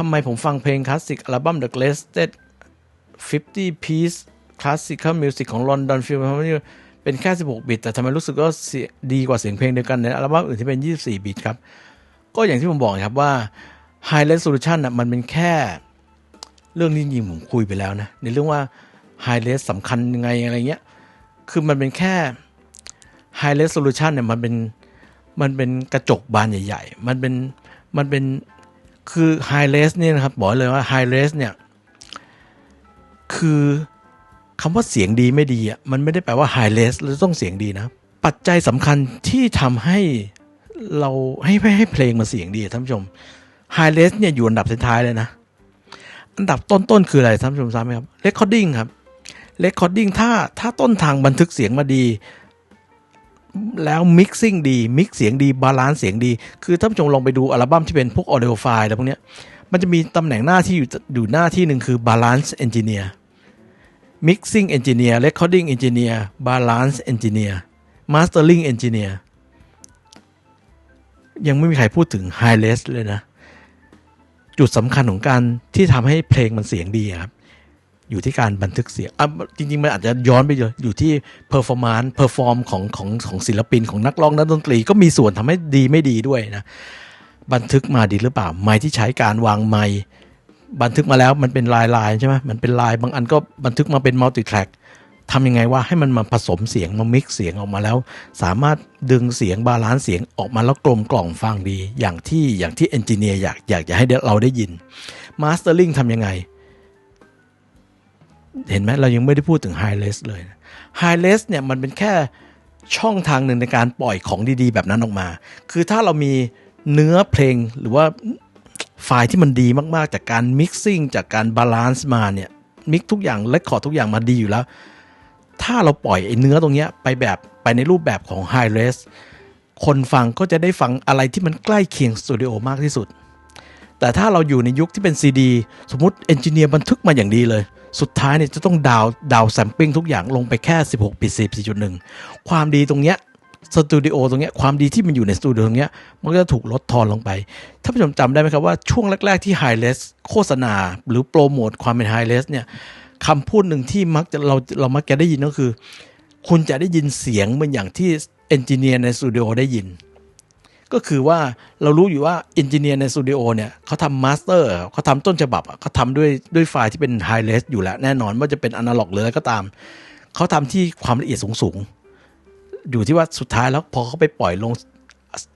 ทำไมผมฟังเพลงคลาสสิกอัลบั้ม The Greatest 50 Piece Classical Music ของ London Philharmonic เป็นแค่ 16 บิต แต่ทำไมรู้สึกว่าดีกว่าเสียงเพลงเดียวกันในอัลบั้มอื่นที่เป็น 24 บิตครับ ก็อย่างที่ผมบอกครับว่า High Resolution น่ะมันเป็นแค่เรื่องนี้จริงผมคุยไปแล้วนะ ในเรื่องว่า High Res สำคัญยังไงอะไรเงี้ย คือมันเป็นแค่ High Resolution เนี่ยมันเป็นมันเป็นกระจกบานใหญ่ ๆ มันเป็นมันเป็น คือ High Res เนี่ยนะครับ บอกเลยว่า High Res เนี่ย คือคำว่าเสียงดีไม่ดีอะมันไม่ได้แปลว่า High Res แล้วต้องเสียงดีนะ ปัจจัยสำคัญที่ทำให้เราให้ให้ให้เพลงมันเสียงดีท่านผู้ชม High Res เนี่ยอยู่อันดับท้ายเลยนะ อันดับต้นๆคืออะไรท่านผู้ชมทราบไหมครับ Recording ครับ Recording ถ้าถ้าต้นทางบันทึกเสียงมาดี แล้วมิกซิ่งดี มิกเสียงดีบาลานซ์เสียงดี คือท่านผู้ชมลองไปดูอัลบั้มที่เป็นพวกออเด o ไฟล์อะไรพวกนี้มันจะมีตำแหน่งหน้าที่อยู่อยู่หน้าที่หนึ่งคือ balance engineer mixing engineer recording engineer balance engineer mastering engineer ยังไม่มีใครพูดถึง high res เลยนะ จุดสำคัญของการที่ทำให้เพลงมันเสียงดีครับ อยู่ที่การบันทึกเสียงอะจริงๆ มันอาจจะย้อนไปเลยอยู่ที่ performance perform ของของของศิลปินของนักร้องนักดนตรีก็มีส่วนทำให้ดีไม่ดีด้วยนะ บันทึกมาดีหรือเปล่า ไม้ที่ใช้การวางไม้บันทึกมาแล้วมันเป็นลายลายใช่ไหมมันเป็นลายบางอันก็บันทึกมาเป็นมัลติแทร็กทำยังไงว่าให้มันมาผสมเสียงมามิกเสียงออกมาแล้ว สามารถดึงเสียงบาลานซ์เสียงออกมาแล้วกลมกล่อมฟังดี อย่างที่อย่างที่เอนจิเนียร์อยากอยากจะให้เราได้ยินมาสเตอร์ลิงทำยังไง เห็นไหมเรายังไม่ได้พูดถึง High Res เลย High Res เนี่ยมันเป็นแค่ช่องทางหนึ่งในการปล่อยของดีๆ แบบนั้นออกมา คือถ้าเรามีเนื้อเพลงหรือว่าไฟล์ที่มันดีมากๆ จากการ mixing จากการบาลานซ์มาเนี่ยมิกทุกอย่างและคอดทุกอย่างมาดีอยู่แล้ว ถ้าเราปล่อยไอ้เนื้อตรงเนี้ยไปแบบไปในรูปแบบของ High Res คนฟังก็จะได้ฟังอะไรที่มันใกล้เคียงสตูดิโอมากที่สุด แต่ถ้าเราอยู่ในยุคที่เป็นซีดีสมมติเอนจิเนียร์บันทึกมาอย่างดีเลย สุดท้ายเนี่ยจะต้องดาวดาวแซมปิ้งทุกอย่างลงไปแค่ 16บิต4.1 ความดีตรงเนี้ยสตูดิโอตรงเนี้ยความดีที่มันอยู่ในสตูดิโอตรงเนี้ยมันก็จะถูกลดทอนลงไป ถ้าผู้ชมจำได้ไหมครับว่าช่วงแรก ๆ ที่ High Res โฆษณา หรือโปรโมทความเป็น High Res เนี่ยคำพูดหนึ่งที่มักจะเราเรามักจะได้ยินก็คือ คุณจะได้ยินเสียงเหมือนอย่างที่เอนจิเนียร์ในสตูดิโอได้ยิน ก็คือว่าเรารู้อยู่ว่าเอนจิเนียร์ในสตูดิโอเนี่ยเขาทำมาสเตอร์เขาทำต้นฉบับเขาทำด้วยด้วยไฟล์ที่เป็นไฮเ r สอยู่แล้ว แน่นอนว่าจะเป็นอนาล็อกหรืออะไรก็ตาม เขาทำที่ความละเอียดสูงๆ อยู่ที่ว่าสุดท้ายแล้วพอเขาไปปล่อยลง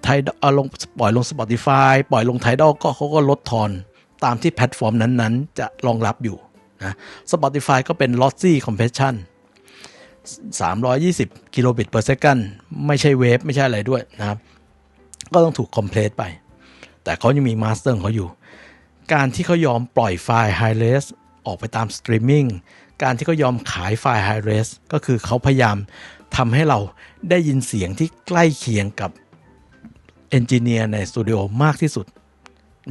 ไทยเอาลงปล่อยลง Spotify ปล่อยลงไทดอลก็เขาก็ลดทอนตามที่แพลตฟอร์มนั้นๆ จะรองรับอยู่นะ Spotify ก็เป็น lossy compression 320 กิโลบิต per second ไม่ใช่เวฟไม่ใช่อะไรด้วยนะครับ ก็ต้องถูกคอมเพลตไป แต่เขายังมีมาสเตอร์เขาอยู่ การที่เขายอมปล่อยไฟล์ High Res ออกไปตามสตรีมมิ่งการที่เขายอมขายไฟล์ High Res ก็คือเขาพยายามทำให้เราได้ยินเสียงที่ใกล้เคียงกับเอนจิเนียร์ในสตูดิโอมากที่สุด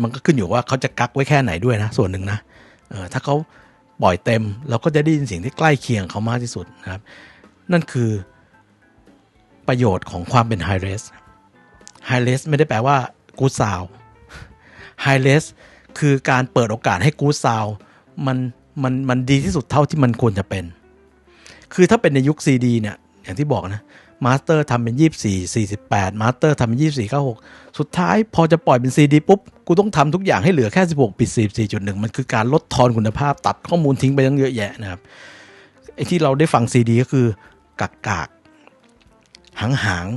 มันก็ขึ้นอยู่ว่าเขาจะกักไว้แค่ไหนด้วยนะ ส่วนหนึ่งนะเออถ้าเขาปล่อยเต็ม เราก็จะได้ยินเสียงที่ใกล้เคียงเขามากที่สุดนะครับ นั่นคือประโยชน์ของความเป็น High Res High Res ไม่ได้แปลว่า Good Sound High Res คือการเปิดโอกาสให้ Good Sound มันมันมันดีที่สุดเท่าที่มันควรจะเป็น คือถ้าเป็นในยุค CD เนี่ย อย่างที่บอกนะมาสเตอร์ทำเป็น 24 48มาสเตอร์ทำเป็น 24 96 สุดท้ายพอจะปล่อยเป็น CD ปุ๊บ กูต้องทำทุกอย่างให้เหลือแค่ 16 ปิด 44.1 มันคือการลดทอนคุณภาพตัดข้อมูลทิ้งไปตั้งเยอะแยะนะครับ ไอ้ที่เราได้ฟัง CD ก็คือ กากกากหางหาง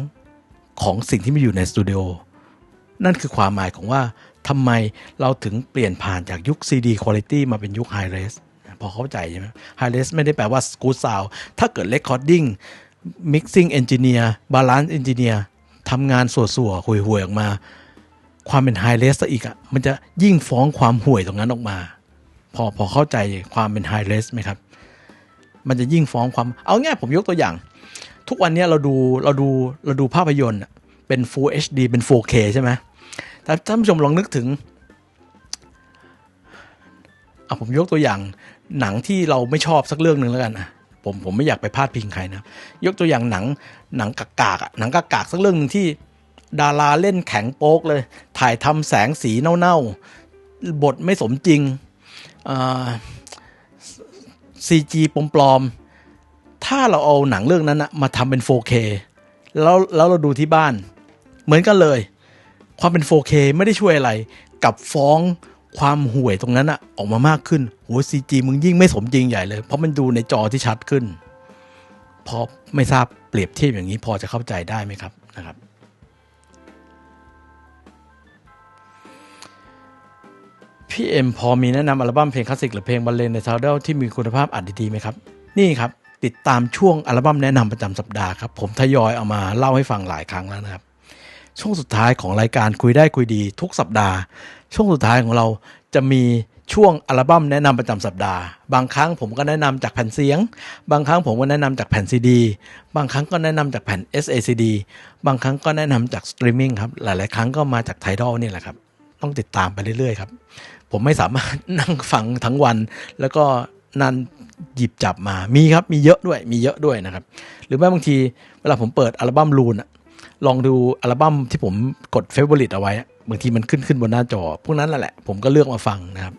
ของสิ่งที่มีอยู่ในสตูดิโอนั่นคือความหมายของว่าทำไมเราถึงเปลี่ยนผ่านจากยุค CD Quality มาเป็นยุค High Res พอเข้าใจใช่ไหม High Res ไม่ได้แปลว่า Good Sound ถ้าเกิด Recording Mixing Engineer Balance Engineer ทำงานสัวๆห่วยๆออกมา ความเป็น High Res ซะอีกอะ่ะมันจะยิ่งฟ้องความห่วยตรงนั้นออกมา พอพอเข้าใจความเป็น High Res ไหมครับ มันจะยิ่งฟ้องความเอาง่ายผมยกตัวอย่าง ทุกวันนี้เราดูเราดูเราดูภาพยนตร์เป็น Full HD เป็น 4K ใช่ไหมแต่ท่านผู้ชมลองนึกถึงเอาผมยกตัวอย่างหนังที่เราไม่ชอบสักเรื่องหนึ่งแล้วกันนะผมผมไม่อยากไปพาดพิงใครนะ ยกตัวอย่างหนังหนังกากๆอะหนังกากๆสักเรื่องหนึ่งที่ดาราเล่นแข็งโป๊กเลย ถ่ายทำแสงสีเน่าๆ บทไม่สมจริงซีจีปลอมๆ ถ้าเราเอาหนังเรื่องนั้นนะมาทำเป็น 4K แล้วแล้วเราดูที่บ้าน เหมือนกันเลย ความเป็น 4K ไม่ได้ช่วยอะไร กับฟ้องความห่วยตรงนั้นอะออกมามากขึ้นโหซีจีมึงยิ่งไม่สมจริงใหญ่เลย เพราะมันดูในจอที่ชัดขึ้น พอไม่ทราบเปรียบเทียบอย่างนี้พอจะเข้าใจได้ไหมครับนะครับ พี่เอ็มพอมีแนะนำอัลบั้มเพลงคลาสสิกหรือเพลงบรรเลงในซาวด์ที่มีคุณภาพอัดดีๆไหมครับ นี่ครับ ติดตามช่วงอัลบั้มแนะนำประจำสัปดาห์ครับ ผมทยอยเอามาเล่าให้ฟังหลายครั้งแล้วนะครับ ช่วงสุดท้ายของรายการคุยได้คุยดีทุกสัปดาห์ ช่วงสุดท้ายของเราจะมีช่วงอัลบั้มแนะนำประจำสัปดาห์ บางครั้งผมก็แนะนำจากแผ่นเสียง บางครั้งผมก็แนะนำจากแผ่นซีดี บางครั้งก็แนะนำจากแผ่น SACD บางครั้งก็แนะนำจากสตรีมมิ่งครับ หลาย ๆ ครั้งก็มาจากไทดอลนี่แหละครับ ต้องติดตามไปเรื่อย ๆ ครับ ผมไม่สามารถนั่งฟังทั้งวัน แล้วก็ นันหยิบจับมา มีครับมีเยอะด้วย มีเยอะด้วยนะครับ หรือแม้บางทีเวลาผมเปิดอัลบั้มลูนอะลองดูอัลบั้มที่ผมกดเฟเวอร์ลิตเอาไว้ บางทีมันขึ้นขึ้นบนหน้าจอ พวกนั้นนั่นแหละ ผมก็เลือกมาฟังนะครับ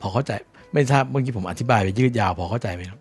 พอเข้าใจ ไม่ทราบเมื่อกี้ผมอธิบายไปยืดยาว พอเข้าใจไหมครับ